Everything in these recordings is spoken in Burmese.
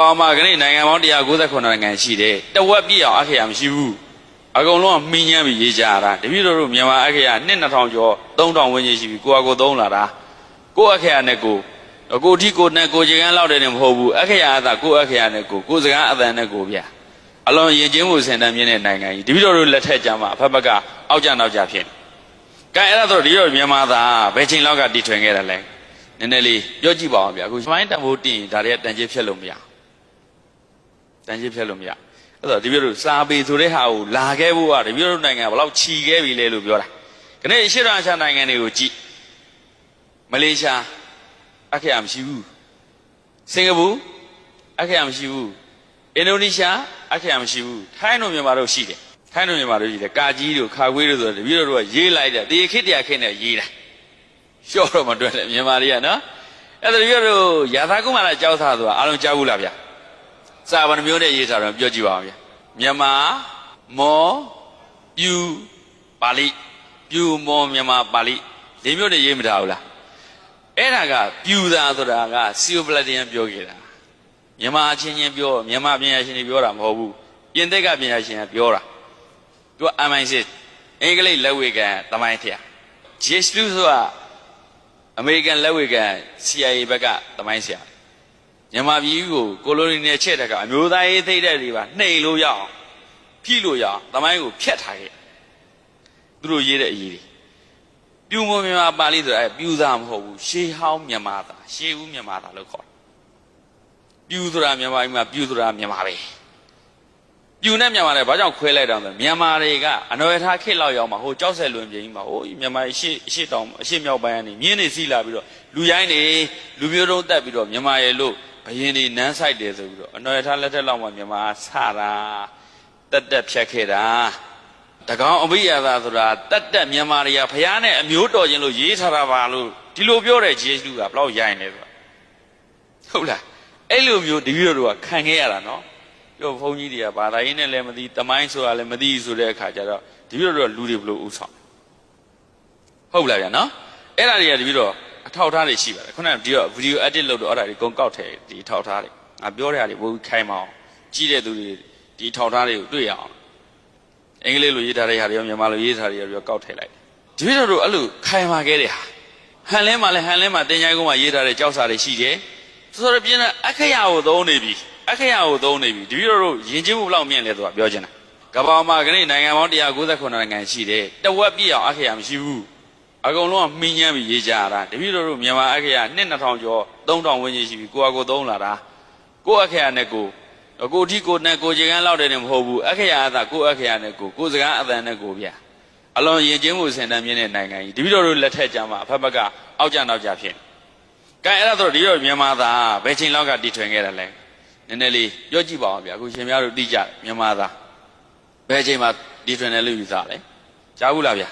ပါမှာကနေ့နိုင်ငံပေါင်း198နိုင်ငံရှိတယ်တဝက်ပြည့်အောင်အခရာမရှိဘူးအကုန်လုံးကမှီးညမ်းပြီးရေးကြရတာတပည့်တော်တို့မြန်မာအခရာနှစ်2000ကျော်3000ဝန်းကျင်ရှိပြီကိုယ့်အကိုသုံးလာတာကိုယ့်အခရာနဲ့ကိုယ်ကိုတိကိုနဲ့ကိုချင်ကန်းလောက်တယ်နေမဟုတ်ဘူးအခရာအသာကိုယ့်အခရာနဲ့ကိုကိုယ်စကားအသံနဲ့ကိုဗျာအလွန်ယဉ်ကျေးမှုစင်တန်းမြင့်တဲ့နိုင်ငံကြီးတပည့်တော်တို့လက်ထက်ကြမှာအဖက်ဘက်ကအောက်ကြနောက်ကြဖြစ်ကဲအဲ့ဒါဆိုဒီတော့မြန်မာသားဘယ်ချိန်လောက်ကတည်ထွင်ခဲ့တာလဲနည်းနည်းလေးပြောကြည့်ပါအောင်ဗျာအခုစမိုင်းတန်ဖိုးတင်ရင်ဒါတွေကတန်ကျေးဖြတ်လို့မရဘူး တန်ကြီးဖြတ်လို့မရအဲ့တော့ဒီပြတို့စာပေဆိုတဲ့ဟာကိုလာခဲ့ဖို့ကဒီပြတို့နိုင်ငံဘယ်လောက်ခြီခဲ့ပြီလဲလို့ပြောတာခဏရှေ့ရရှာနိုင်ငံတွေကိုကြည့်မလေးရှားအခရမရှိဘူးစင်ကာပူအခရမရှိဘူးအင်ဒိုနီးရှားအခရမရှိဘူးထိုင်းတို့မြန်မာတို့ရှိတယ်ထိုင်းတို့မြန်မာတို့ရှိတယ်ကာကြီးတို့ခါခွေးတို့ဆိုတော့ဒီပြတို့ကရေးလိုက်တယ်တေခစ်တရားခင်းနဲ့ရေးတာရှော့တော့မတွက်နဲ့မြန်မာတွေကနော်အဲ့ဒါဒီပြတို့ရာသာကုမာလာကြောက်သားဆိုတာအားလုံးကြားဘူးလားဗျာ စာဗန်မျိုးနဲ့ရေးထားတော့ပြောကြည့်ပါဦးဗျာမြန်မာမောပြူပါဠိပြူမောမြန်မာပါဠိလေးမျိုးနဲ့ရေးမထားဘူးလားအဲ့ဒါကပြူတာဆိုတာကစီယိုပလတ်တန်ပြောခဲ့တာမြန်မာအချင်းချင်းပြောမြန်မာပညာရှင်တွေပြောတာမဟုတ်ဘူးပြင်သစ်ကပညာရှင်ကပြောတာသူက MI6 အင်္ဂလိပ်လက်ဝေကန်သမိုင်းထက်ဂျေစလူဆိုတာအမေရိကန်လက်ဝေကန် CIA ဘက်ကသမိုင်းဆရာ မြန်မာပြည်ကိုကိုလိုနီနဲ့ချက်တဲ့ကအမျိုးသားရေးသိတဲ့တွေပါနှိမ်လို့ရအောင်ဖြိလို့ရအောင်သမိုင်းကိုဖျက်ထားခဲ့သူတို့ရေးတဲ့အရေးတွေပြူမမြန်မာပါဠိဆိုတာအဲပြူသားမဟုတ်ဘူးရှေးဟောင်းမြန်မာသားရှေးဦးမြန်မာသားလို့ခေါ်တယ်ပြူဆိုတာမြန်မာပြည်မှာပြူဆိုတာမြန်မာပဲပြူနဲ့မြန်မာလည်းဘာကြောင့်ခွဲလိုက်တော့လဲမြန်မာတွေကအနော်ရထားခေတ်လောက်ရောက်မှာဟိုကြောက်ဆက်လွင်ပြင်းကြီးမှာဟိုမြန်မာရှေ့ရှေ့တောင်အရှေ့မြောက်ပိုင်းကနေမြင်းနေစီးလာပြီးတော့လူရိုင်းနေလူမျိုးတုံးတက်ပြီးတော့မြန်မာရဲ့လို့ ဘယင်းဒီနန်းဆိုင်တယ်ဆိုပြီးတော့အနော်ရထားလက်ထက်လောက်မှမြန်မာဆတာတက်တက်ဖြတ်ခဲ့တာတကောင်အဘိယသာဆိုတာတက်တက်မြန်မာတွေကဖះနဲ့အမျိုးတော်ချင်းလို့ရေးထားတာပါလို့ဒီလိုပြောတဲ့ဂျေစုကဘလောက်ရိုင်းလဲဆိုတာဟုတ်လားအဲ့လိုမျိုးတပည့်တော်တို့ကခံခဲ့ရတာနော်ပြောဘုန်းကြီးတွေကဘာသာရေးနဲ့လည်းမသိတမိုင်းဆိုတာလည်းမသိဆိုတဲ့အခါကျတော့တပည့်တော်တို့ကလူတွေဘလို့ဥဆောင်ဟုတ်လားဗျာနော်အဲ့ဒါတွေကတပည့်တော် အထောက်အထားတွေရှိပါတယ်ခုနကဒီတော့ဗီဒီယို edit လုပ်တော့အဲ့ဒါတွေကုန်ကောက်ထည့်ဒီအထောက်အထားတွေငါပြောတဲ့ဟာတွေဘိုးခိုင်းမအောင်ကြည့်တဲ့သူတွေဒီအထောက်အထားတွေကိုတွေ့ရအောင်အင်္ဂလိပ်လိုရေးထားတဲ့ဟာတွေရောမြန်မာလိုရေးထားတဲ့ဟာတွေရောကောက်ထည့်လိုက်ဒီလိုတို့အဲ့လိုခိုင်းပါခဲ့တဲ့ဟာဟန်လဲမှာလဲဟန်လဲမှာတင်ချိုင်းကုန်းမှာရေးထားတဲ့ကြောက်စာတွေရှိတယ်ဆိုတော့ပြင်းတဲ့အခရာကိုသုံးနေပြီအခရာကိုသုံးနေပြီဒီလိုတို့ယဉ်ကျေးမှုဘလောက်မြင့်လဲသူကပြောချင်တာကဘာမှာကနေ့နိုင်ငံပေါင်း198နိုင်ငံရှိတယ်တဝက်ပြည့်အောင်အခရာမရှိဘူး အကုန်လုံးကမှီးညမ်းပြီးရေးကြရတာတပည့်တော်တို့မြန်မာအခရာနှစ်2000ကျော်3000ဝန်းကျင်ရှိပြီကိုယ့်အကိုသုံးလာတာကိုယ့်အခရာနဲ့ကိုကိုတိကိုနဲ့ကိုချင်ကန်းလောက်တယ်နေမဟုတ်ဘူးအခရာအသာကိုယ့်အခရာနဲ့ကိုကိုယ်စကားအသံနဲ့ကိုဗျာအလွန်ယဉ်ကျေးမှုစင်တန်းမြင့်တဲ့နိုင်ငံကြီးတပည့်တော်တို့လက်ထက်ကြမှာအဖက်ဘက်ကအောက်ကြနောက်ကြဖြစ်ကဲအဲ့ဒါဆိုဒီတော့မြန်မာသားဘယ်ချိန်လောက်ကတည်ထွင်ခဲ့တာလဲနည်းနည်းလေးပြောကြည့်ပါအောင်ဗျာအခုရှင်များတို့သိကြတယ်မြန်မာသားဘယ်ချိန်မှာတည်ထွင်တယ်လို့ယူဆလဲကြားဘူးလားဗျာ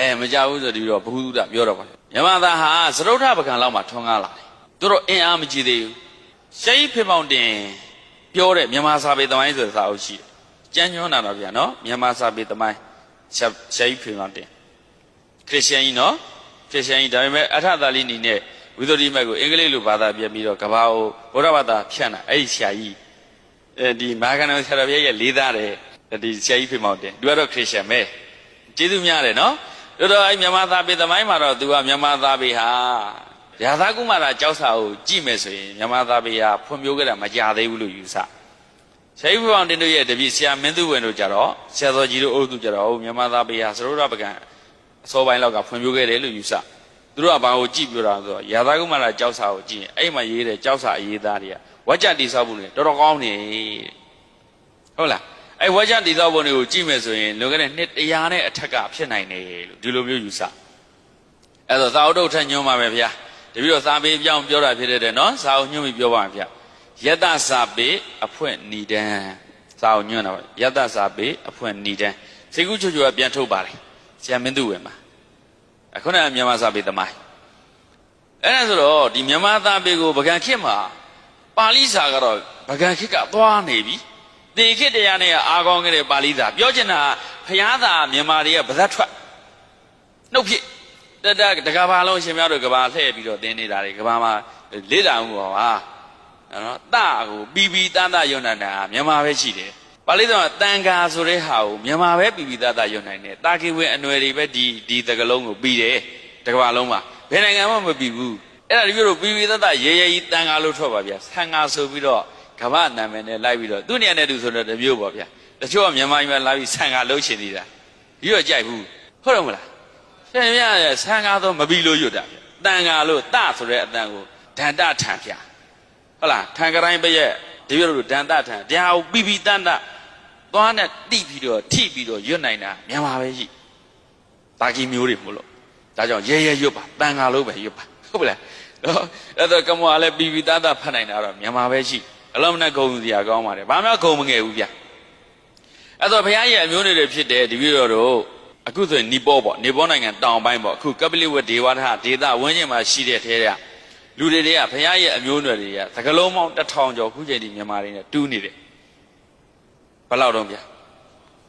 အဲမကြဘူးဆိုဒီတော့ဘုဟုတပြောတော့ပါမြမသားဟာသရုတ်ထပကံလောက်မှထွန်းကားလာတယ်သူတို့အင်အားမကြည့်သေးဘူးရှိတ်ဖေမောင်တင်ပြောတဲ့မြန်မာစာပေသမိုင်းဆိုတဲ့စာအုပ်ရှိတယ်ကြမ်းညွှန်းတာတော့ဗျာနော်မြန်မာစာပေသမိုင်းရှိတ်ဖေမောင်တင်ခရစ်ယာန်ကြီးနော်ခရစ်ယာန်ကြီးဒါပေမဲ့အထသာလိနီနဲ့ဝိသုဒ္ဓိမတ်ကိုအင်္ဂလိပ်လိုဘာသာပြန်ပြီးတော့ကဘာကိုဘုရားဘာသာဖြန့်တာအဲ့ဒီဆရာကြီးအဲဒီမာဂနဆရာပြည့်ရဲ့လေးသားတယ်ဒီဆရာကြီးဖေမောင်တင်သူကတော့ခရစ်ယာန်ပဲကျေးဇူးများတယ်နော် တို့တော့အဲ့မြန်မာသားပေသမိုင်းမှာတော့ तू ကမြန်မာသားပေဟာရာသာကုမာရကြောက်စာကိုကြည့်မယ်ဆိုရင်မြန်မာသားပေဟာဖွံ့ဖြိုးခဲ့တာမကြသေးဘူးလို့ယူဆဆရာကြီးဘောင်တင်တို့ရဲ့တပည့်ဆရာမင်းသူဝင်တို့ကြတော့ဆရာတော်ကြီးတို့အုပ်စုကြတော့ဟုတ်မြန်မာသားပေဟာသရုပ်ရပကံအစောပိုင်းလောက်ကဖွံ့ဖြိုးခဲ့တယ်လို့ယူဆသူတို့ကဘာကိုကြည့်ပြတာဆိုတော့ရာသာကုမာရကြောက်စာကိုကြည့်ရင်အဲ့မှာရေးတဲ့ကြောက်စာအရေးသားတွေကဝါကြတိဆောက်ဖို့နေတော်တော်ကောင်းနေဟုတ်လား အဲ့ဝါကြတည်သောဘုံတွေကိုကြည့်မယ်ဆိုရင်လွန်ခဲ့တဲ့နှစ်တရာနဲ့အထက်ကဖြစ်နိုင်တယ်လို့ဒီလိုမျိုးယူဆအဲ့တော့သာဝတ္ထုထက်ညွှန်းပါပဲဗျာတပည့်တော်သာပေပြောင်းပြောတာဖြစ်တဲ့နော်သာဝညွှန်းပြီးပြောပါမယ်ဗျာယတ္တစာပေအဖွင့်ဏီတံသာဝညွှန်းတာပါယတ္တစာပေအဖွင့်ဏီတံစေကုချွချွကပြန်ထုတ်ပါလေဆရာမင်းသူဝင်ပါအခုနကမြန်မာစာပေသမိုင်းအဲ့ဒါဆိုတော့ဒီမြန်မာစာပေကိုဗကံခေတ်မှာပါဠိစာကတော့ဗကံခေတ်ကသွားနေပြီ တေခိတတရားနဲ့အာကောင်းခဲ့တဲ့ပါဠိစာပြောချင်တာဖျားသာမြန်မာတွေကဗဇတ်ထွက်နှုတ်ဖြစ်တတတကဘာလုံးရှင်များတို့ကဘာလှည့်ပြီးတော့သင်နေတာတွေကဘာမှာလေ့လာမှုပါပါနော်တကိုပီပီတန်တယွတ်နိုင်တာမြန်မာပဲရှိတယ်ပါဠိတော်ကတန်ခါဆိုတဲ့ဟာကိုမြန်မာပဲပီပီတန်တယွတ်နိုင်တယ်တာကိဝေအနွယ်တွေပဲဒီဒီတကလုံးကိုပြီးတယ်တကဘာလုံးမှာဘယ်နိုင်ငံမှမပြီးဘူးအဲ့ဒါဒီလိုပီပီတန်တရေရေကြီးတန်ခါလို့ထွက်ပါဗျာဆန်ခါဆိုပြီးတော့ ကမ္ဘာနာမည်နဲ့လိုက်ပြီးတော့သူ့နေရာနဲ့သူဆိုတော့တမျိုးပေါ့ဗျာတချို့ကမြန်မာပြည်မှာလာပြီးဆန်ခါလုံးချင်နေတာပြီးတော့ကြိုက်ဘူးဟုတ်တယ်မလားရှင်ရရဲ့ဆံကားတော့မပြီးလို့ရွတ်တာဗျတန်ကားလို့တဆိုတဲ့အတန်ကိုဒန္တထံပြဟုတ်လားထံကတိုင်းပရဲ့တပြည့်လို့ဒန္တထံတရားကိုပြီးပြီးတန်တသွားနဲ့တိပြီးတော့ထိပြီးတော့ရွတ်နိုင်တာမြန်မာပဲရှိတာကီမျိုးတွေမို့လို့ဒါကြောင့်ရဲရဲရွတ်ပါတန်ကားလို့ပဲရွတ်ပါဟုတ်ပလားနော်အဲ့တော့ကမောကလည်းပြီးပြီးတန်တဖတ်နိုင်တာတော့မြန်မာပဲရှိ အလုံးနဲ့ဂုံစရာကောင်းပါတယ်ဘာမှဂုံမငယ်ဘူးဗျအဲ့တော့ဘုရားရဲ့အမျိုးတွေဖြစ်တဲ့တပြည့်တော်တို့အခုဆိုရင်နီပေါပေါ့နီပေါနိုင်ငံတောင်ပိုင်းပေါ့အခုကပလိဝတ်ဒေဝထဒေသဝန်းကျင်မှာရှိတဲ့ထဲကလူတွေတွေကဘုရားရဲ့အမျိုးအနွယ်တွေကသကလုံးပေါင်းတစ်ထောင်ကျော်ခုချိန်ဒီမြန်မာတွေနဲ့တူးနေတယ်ဘယ်လောက်တော့ဗျာ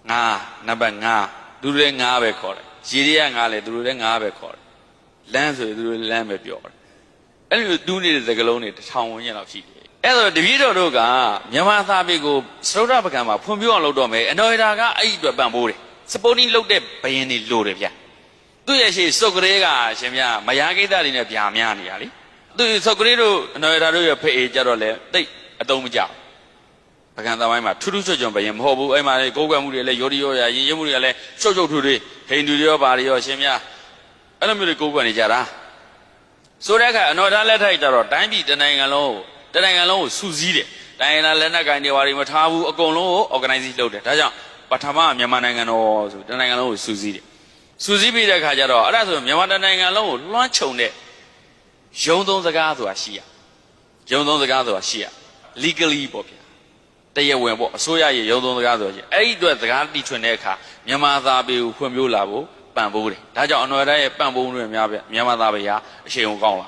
ငါနံပါတ်5သူတို့လည်း5ပဲခေါ်တယ်ရေတွေက5လဲသူတို့လည်း5ပဲခေါ်တယ်လမ်းဆိုရင်သူတို့လည်းလမ်းပဲပြောတယ်အဲ့လိုတူးနေတဲ့သကလုံးတွေတစ်ထောင်ဝန်းကျင်လောက်ရှိတယ် အဲ့တော့တပည့်တော်တို့ကမြန်မာသားပေကိုစရုဒ္ဓပကံမှာဖွံ့ဖြိုးအောင်လုပ်တော့မယ်အနော်ဒါကအဲ့ဒီအတွက်ပံ့ပိုးတယ်စပိုတင်းလုတ်တဲ့ဘယင်းတွေလိုတယ်ဗျသူ့ရဲ့ရှိစုတ်ကလေးကရှင်ဗျမယားကိစ္စတွေနဲ့ဗျာများနေရလေသူစုတ်ကလေးတို့အနော်ရတို့ရဲ့ဖေအေကြတော့လေတိတ်အတုံးမကြောက်ပကံသမိုင်းမှာထူးထူးချွတ်ချွတ်ဘယင်းမဟုတ်ဘူးအဲ့မှာလေကိုးကွယ်မှုတွေလည်းယောဒီယောရာရင်ရမှုတွေကလည်းရှုပ်ရှုပ်ထူထူဟိန္ဒူတွေရောဘာတွေရောရှင်ဗျအဲ့လိုမျိုးတွေကိုးကွယ်နေကြတာဆိုတဲ့အခါအနော်ဒါလက်ထိုက်ကြတော့တိုင်းပြည်တနိုင်ငံလုံးကို တနိုင်ငံလုံးကိုစူးစီးတယ်တိုင်းနာလက်နက်ကိုင်တွေဘာတွေမထားဘူးအကုန်လုံးကို organize လုပ်တယ်ဒါကြောင့်ပထမမြန်မာနိုင်ငံတော်ဆိုတနိုင်ငံလုံးကိုစူးစီးတယ်စူးစီးပြီးတဲ့အခါကျတော့အဲ့ဒါဆိုမြန်မာတနိုင်ငံလုံးကိုလွှမ်းခြုံတဲ့ရုံသုံးစကားဆိုတာရှိရရုံသုံးစကားဆိုတာရှိရ legally ပေါ့ဗျာတရားဝင်ပေါ့အစိုးရရဲ့ရုံသုံးစကားဆိုတာရှိအဲ့ဒီအတွက်စကားတီထွင်တဲ့အခါမြန်မာသားပေကိုဖွံ့ဖြိုးလာဖို့ပံ့ပိုးတယ်ဒါကြောင့်အနော်ရရဲ့ပံ့ပိုးမှုတွေများဗျမြန်မာသားပေဟာအရှိန်ကိုကောင်းလာ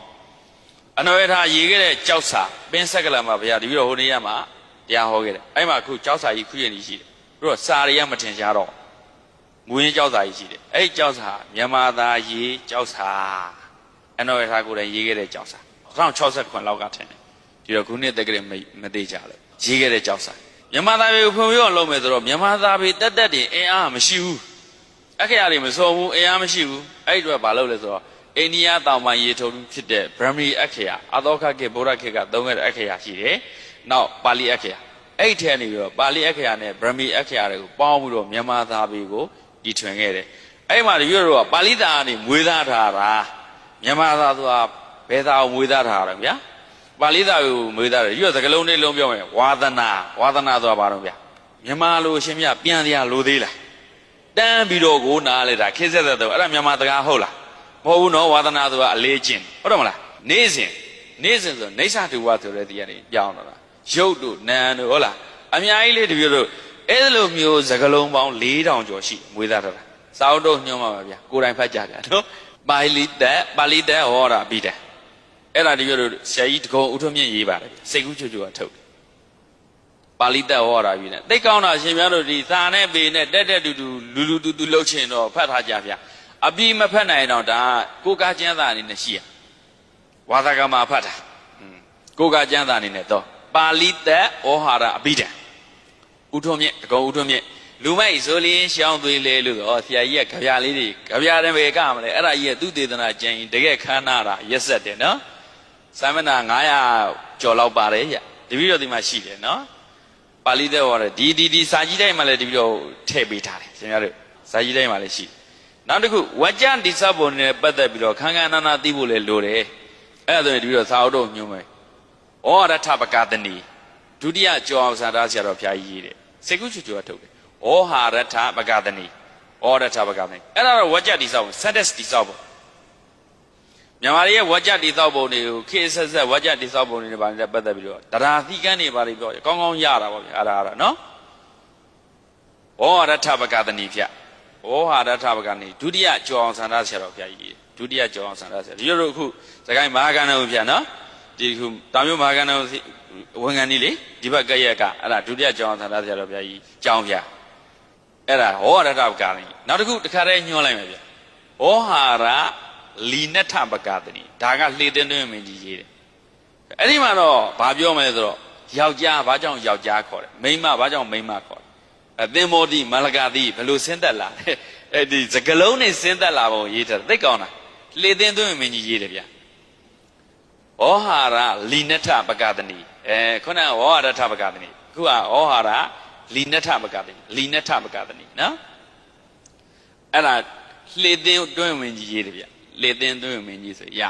အနော်ရထားရေးခဲ့တဲ့ကြောက်စာပင်းဆက်ကလမှာဗျာဒီပြီးတော့ဟိုနေ့ရမှာတရားဟောခဲ့တယ်အဲ့မှာအခုကြောက်စာကြီးခုရင်ကြီးရှိတယ်တို့တော့စာတွေကမထင်ရှားတော့မူရင်းကြောက်စာကြီးရှိတယ်အဲ့ဒီကြောက်စာမြန်မာသားရေးကြောက်စာအနော်ရထားကိုယ်တိုင်ရေးခဲ့တဲ့ကြောက်စာ1069လောက်ကထင်တယ်ဒီတော့ခုနှစ်တက်ကလေးမသေးကြလို့ရေးခဲ့တဲ့ကြောက်စာမြန်မာသားတွေကိုဖွံ့ဖြိုးအောင်လုပ်မယ်ဆိုတော့မြန်မာသားတွေတက်တက်တင်အင်အားမရှိဘူးအခရာတွေမစော်ဘူးအင်အားမရှိဘူးအဲ့ဒီတော့ဘာလုပ်လဲဆိုတော့ အိန္ဒိယတောင်ပိုင်းရေထုံဖြစ်တဲ့ Brahmi အခရာအသောခကေဗုဒ္ဓခေတ်ကသုံးခဲ့တဲ့အခရာရှိတယ်နောက်ပါဠိအခရာအဲ့ထဲနေပြီးတော့ပါဠိအခရာနဲ့ဗြဟ္မိအခရာတွေကိုပေါင်းပြီးတော့မြန်မာသာပေကိုတီထွင်ခဲ့တယ်အဲ့မှာတပြည့်တော့ပါဠိသားကနေမွေးသားထားတာမြန်မာသာဆိုတာဘယ်သာကိုမွေးသားထားတာဗျာပါဠိသားကိုမွေးသားတယ်ရွတ်စကလုံးလေးလုံးပြောမယ်ဝါသနာဝါသနာဆိုတာဘာလို့ဗျာမြန်မာလိုရှင်မြပြန်တရားလိုသေးလားတန်းပြီးတော့ကိုနားလဲတာခေတ်ဆက်သက်တော့အဲ့ဒါမြန်မာစကားဟုတ်လား မဟုတ်ဘူးနော်ဝါသနာဆိုတာအလေးကျင့်ဟုတ်တယ်မလားနေ့စဉ်နေ့စဉ်ဆိုနေဆာတူဝဆိုတဲ့တရားတွေပြောင်းတော့တာရုပ်တို့နာမ်တို့ဟုတ်လားအများကြီးလေးတပြည့်တို့အဲ့လိုမျိုးစကလုံးပေါင်း4000ကျော်ရှိမွေးသားထားတာစာအုပ်တော့ညွှန်းပါပါဗျာကိုယ်တိုင်ဖတ်ကြကြနော်ပါဠိတက်ပါဠိတက်ဟောတာပြီးတယ်အဲ့ဒါတပြည့်တို့ဆရာကြီးတကုံဥထုံးမြင့်ရေးပါတယ်စိတ်ကူးချွတ်ချွတ်ကထုတ်တယ်ပါဠိတက်ဟောတာပြီးတယ်သိကောင်းတာရှင်များတို့ဒီစာနဲ့ပေနဲ့တက်တက်တူတူလူလူတူတူလှုပ်ချင်တော့ဖတ်ထားကြဗျာ အပြီးမဖတ်နိုင်တော့ဒါကိုကားကျမ်းစာအနေနဲ့ရှိရဝါသကမှာဖတ်တာကိုကားကျမ်းစာအနေနဲ့တော့ပါဠိသက်ဩဟာရအဘိဓမ္ဥထုံးမြင့်တကုံဥထုံးမြင့်လူမိုက်ဆိုလင်းရှောင်းသွေးလဲလို့ဩဆရာကြီးကကြပြလေးတွေကြပြတယ်ပဲကမလဲအဲ့ဒါကြီးကသူတေသနာကျန်ရင်တကယ်ခမ်းနာတာရက်ဆက်တယ်နော်စာမဏ900ကျော်လောက်ပါတယ်ဗျတပည့်တော်ဒီမှာရှိတယ်နော်ပါဠိသက်ဟောတယ်ဒီဒီဒီစာကြီးတိုင်းမှာလည်းတပည့်တော်ထည့်ပေးထားတယ်ရှင်များတို့စာကြီးတိုင်းမှာလည်းရှိ နောက်တစ်ခုဝကြတိစဘုံနဲ့ပတ်သက်ပြီးတော့ခန်းခန်းနာနာသိဖို့လည်းလိုတယ်အဲ့ဒါဆိုရင်တပည့်တော်စာအုပ်တော့ညွှန်းမယ်ဩရထပကတနီဒုတိယကျော်အောင်စာသားဆရာတော်ဘုရားကြီးရေးတယ်စေကုချူချူကထုတ်တယ်ဩဟာရထပကတနီဩရထပကတနီအဲ့ဒါတော့ဝကြတိဆောက်စက်တက်တိဆောက်ပေါ့မြန်မာတွေရဲ့ဝကြတိဆောက်ပုံတွေကိုခေတ်ဆက်ဆက်ဝကြတိဆောက်ပုံတွေနဲ့ဗာနဲ့ပတ်သက်ပြီးတော့တရားသီကန်းတွေဗာတွေပြောကောင်းကောင်းရတာပေါ့ဗျာအဲ့ဒါအဲ့ဒါနော်ဩရထပကတနီဖြတ် ဩဟာရထပကတနီဒုတိယကျော်အောင်စာသားဆရာတော်ဘုရားကြီးရေးဒုတိယကျော်အောင်စာသားဆရာဒီလိုလိုအခုစကိုင်းမဟာကဏ္ဍကိုဖြတ်နော်ဒီခုတာမျိုးမဟာကဏ္ဍဝန်ခံကြီးလေဒီဘက်ကရက်ကအဲ့ဒါဒုတိယကျောင်းဆန္ဒဆရာတော်ဘုရားကြီးကျောင်းပြအဲ့ဒါဟောရတပကာလိနောက်တစ်ခုတစ်ခါတည်းညွှန်းလိုက်မယ်ဗျဟောဟာရလီနထပကာတနီဒါကလှေတင်းတွင်းမင်းကြီးရေးတယ်အဲ့ဒီမှာတော့ဘာပြောမလဲဆိုတော့ယောက်ျားဘာကြောင့်ယောက်ျားခေါ်တယ်မိန်းမဘာကြောင့်မိန်းမခေါ်တယ် အသင်္ဘောတိမလကတိဘယ်လိုဆင်းသက်လာလဲအဲ့ဒီစကလုံးနဲ့ဆင်းသက်လာပုံရေးထားတယ်သိကောင်းတာလေသင်းသွင်းမင်းကြီးရေးတယ်ဗျာဩဟာရလီနထပကတနီအဲခုနကဩဟာရထပကတနီအခုကဩဟာရလီနထပကတနီလီနထပကတနီနော်အဲ့ဒါလေသင်းတွင်းဝင်ကြီးရေးတယ်ဗျလေသင်းသွင်းဝင်ကြီးဆိုရ